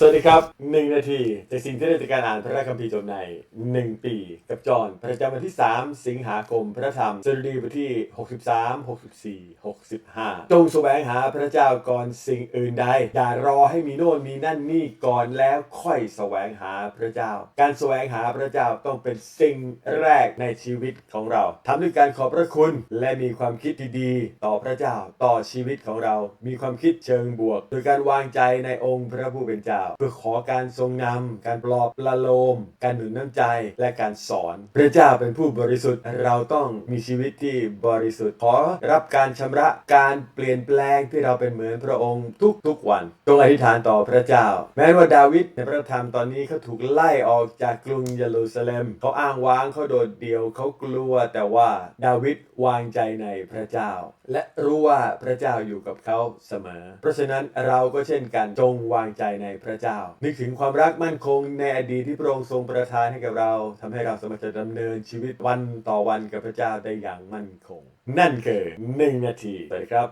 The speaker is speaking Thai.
สวัสดีครับหนึ่งนาทีจากสิ่งที่ได้จากการอ่านพระคัมภีร์จบในหนึ่งปี กับจอห์นประจำวันที่ 3 สิงหาคมพระธรรมสดุดีบทที่ 63 64 65 จงแสวงหาพระเจ้าก่อนสิ่งอื่นใด อย่ารอให้มีโน่นมีนั่นนี่ก่อนแล้วค่อยแสวงหาพระเจ้า การแสวงหาพระเจ้าต้องเป็นสิ่งแรกในชีวิตของเราทำด้วยการขอบพระคุณ และมีความคิดที่ดีต่อพระเจ้าต่อชีวิตของเรา มีความคิดเชิงบวก โดยการวางใจในองค์พระผู้เป็นเจ้าเพื่อขอการทรงนำการปลอบประโลม การหนุนน้ำใจและการสอน พระเจ้าเป็นผู้บริสุทธิ์เราต้องมีชีวิตที่บริสุทธิ์ขอรับการชำระการเปลี่ยนแปลงที่เราเป็นเหมือนพระองค์ทุกๆวันจงอธิษฐานต่อพระเจ้า แม้ว่าดาวิดในพระธรรมตอนนี้เขาถูกไล่ออกจากกรุงเยรูซาเล็มเขาอ้างว้างเขาโดดเดี่ยวเขากลัวแต่ว่าดาวิดวางใจในพระเจ้า และรู้ว่าพระเจ้าอยู่กับเขาเสมอ เพราะฉะนั้นเราก็เช่นกันจงวางใจในพระเจ้า นึกถึงความรักมั่นคงในอดีตที่พระองค์ทรงประทานให้กับเราทำให้เราสามารถจะดำเนินชีวิตวันต่อวันกับพระเจ้าได้อย่างมั่นคง นั่นคือหนึ่งนาทีสวัสดีครับ